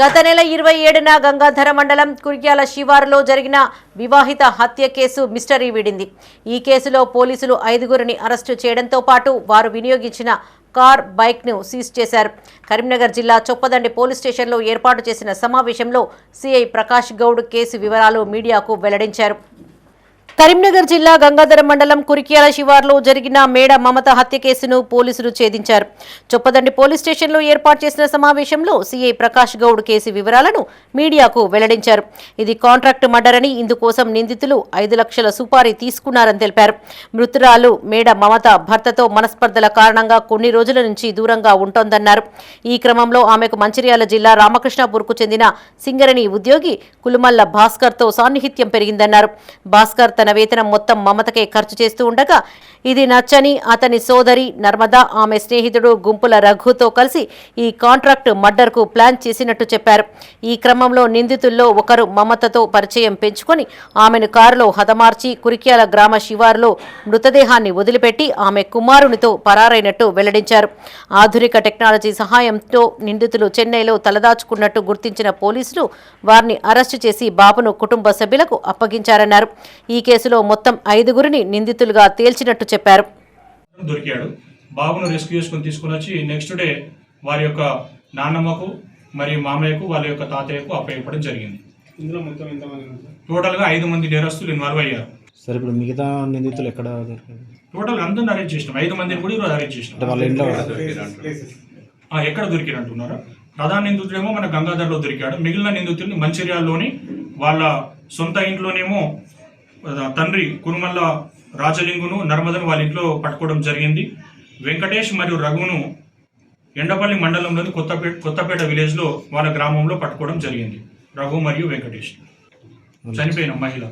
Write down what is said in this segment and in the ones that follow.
గత నెల ఇరవై ఏడున గంగాధర మండలం కురిక్యాల శివారులో జరిగిన వివాహిత హత్య కేసు మిస్టరీ వీడింది. ఈ కేసులో పోలీసులు ఐదుగురిని అరెస్టు చేయడంతో పాటు వారు వినియోగించిన కార్ బైక్ను సీజ్ చేశారు. కరీంనగర్ జిల్లా చొప్పదండి పోలీస్ స్టేషన్లో ఏర్పాటు చేసిన సమావేశంలో సిఐ ప్రకాష్ గౌడ్ కేసు వివరాలు మీడియాకు వెల్లడించారు. కరీంనగర్ జిల్లా గంగాధర మండలం కురికియాల శివార్లో జరిగిన మేడ మమత హత్య కేసును పోలీసులు ఛేదించారు. చొప్పదండి పోలీస్ స్టేషన్లో ఏర్పాటు చేసిన సమావేశంలో సీఐ ప్రకాష్ గౌడ్ కేసు వివరాలను మీడియాకు వెల్లడించారు. ఇది కాంట్రాక్ట్ మర్డర్ అని ఇందుకోసం నిందితులు ఐదు లక్షల సుపారీ తీసుకున్నారని తెలిపారు. మృతురాలు మేడ మమత భర్తతో మనస్పర్ధల కారణంగా కొన్ని రోజుల నుంచి దూరంగా ఉంటోందన్నారు. ఈ క్రమంలో ఆమెకు మంచిర్యాల జిల్లా రామకృష్ణాపూర్కు చెందిన సింగరణి ఉద్యోగి కులుమల్ల భాస్కర్తో సాన్నిహిత్యం పెరిగిందన్నారు. భాస్కర్ తన వేతనం మొత్తం మమతకే ఖర్చు చేస్తూ ఉండగా ఇది నచ్చని అతని సోదరి నర్మదా ఆమె స్నేహితుడు గుంపుల రఘుతో కలిసి ఈ కాంట్రాక్ట్ మర్డర్కు ప్లాన్ చేసినట్టు చెప్పారు. ఈ క్రమంలో నిందితుల్లో ఒకరు మమతతో పరిచయం పెంచుకొని ఆమెను కారులో హతమార్చి కురిక్యాల గ్రామ శివారులో మృతదేహాన్ని వదిలిపెట్టి ఆమె కుమారునితో పరారైనట్టు వెల్లడించారు. ఆధునిక టెక్నాలజీ సహాయంతో నిందితులు చెన్నైలో తలదాచుకున్నట్టు గుర్తించిన పోలీసులు వారిని అరెస్టు చేసి బాబును కుటుంబ సభ్యులకు అప్పగించారన్నారు. ఈ కేసులో మొత్తం ఐదుగురిని నిందితులుగా తేల్చినట్టు చెప్పారు. దొరికాడు. బాబును రెస్క్యూ చేసుకొని తీసుకుని వచ్చి నెక్స్ట్ డే వారి యొక్క నాన్నమ్మకు మరియు మామయ్యకు వాళ్ళ యొక్క తాతయ్యకు అప్పగించడం జరిగింది. ఇందులో మొత్తం ఎంతమంది టోటల్గా ఐదు మంది నేరస్తులు ఇన్వాల్వ్ అయ్యారు. సరే ఇప్పుడు మిగతా నిందితులు ఎక్కడ టోటల్ అందరిని అరెస్ట్ చేసినాం. ఐదు మందిని కూడా ఈరోజు అరెస్ట్ అంటే చేసినాం వాళ్ళ ఇంట్లో ఎక్కడ దొరికిరు అంటున్నారా? ప్రధాన నిందితుడేమో మన గంగాధర్లో దొరికాడు. మిగిలిన నిందితుల్ని మంచిర్యాలలోని వాళ్ళ సొంత ఇంట్లోనేమో తండ్రి కురుమల్ల రాజలింగును నర్మదను వాళ్ళ ఇంట్లో పట్టుకోవడం జరిగింది. వెంకటేష్ మరియు రఘును ఎండపల్లి మండలంలోని కొత్తపేట కొత్తపేట విలేజ్లో వాళ్ళ గ్రామంలో పట్టుకోవడం జరిగింది. రఘు మరియు వెంకటేష్. చనిపోయిన మహిళ.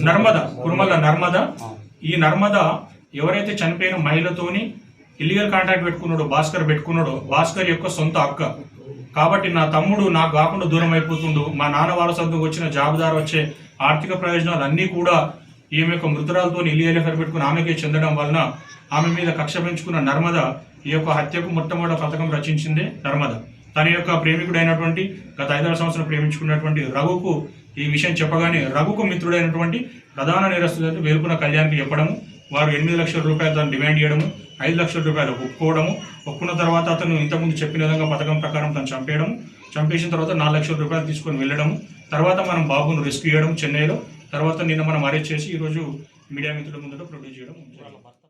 నర్మద కురుమల్ల నర్మద. ఈ నర్మద ఎవరైతే చనిపోయిన మహిళతోని ఇల్లీగల్ కాంటాక్ట్ పెట్టుకున్నాడో భాస్కర్ పెట్టుకున్నాడో భాస్కర్ యొక్క సొంత అక్క. కాబట్టి నా తమ్ముడు నాకు కాకుండా దూరం అయిపోతుండు. మా నాన్న వారసత్వం వచ్చిన జాబుదారు వచ్చే ఆర్థిక ప్రయోజనాలు అన్నీ కూడా ఈమె యొక్క మృతురాలతో ఇల్లీగల్ కనిపెట్టుకుని పెట్టుకుని ఆమెకే చెందడం వలన ఆమె మీద కక్ష పెంచుకున్న నర్మద ఈ యొక్క హత్యకు మొట్టమొదటి పథకం రచించింది నర్మద. తన యొక్క ప్రేమికుడైనటువంటి గత ఐదారు సంవత్సరం ప్రేమించుకున్నటువంటి రఘుకు ఈ విషయం చెప్పగానే రఘుకు మిత్రుడైనటువంటి ప్రధాన నేరస్తులైన వేలుకున్న కళ్యాణ్కి చెప్పడము వారు ఎనిమిది లక్షల రూపాయలు దాన్ని డిమాండ్ చేయడము ఐదు లక్షల రూపాయలు ఒప్పుకోవడము ఒప్పుకున్న తర్వాత అతను ఇంతకుముందు చెప్పిన విధంగా పథకం ప్రకారం తను చంపేయడం చంపేసిన తర్వాత నాలుగు లక్షల రూపాయలు తీసుకొని వెళ్ళడము తర్వాత మనం బాబును రెస్క్యూ చేయడం చెన్నైలో తర్వాత నిన్న మనం అరెస్ట్ చేసి ఈరోజు మీడియా మిత్రుల ముందర ప్రొడ్యూస్ చేయడం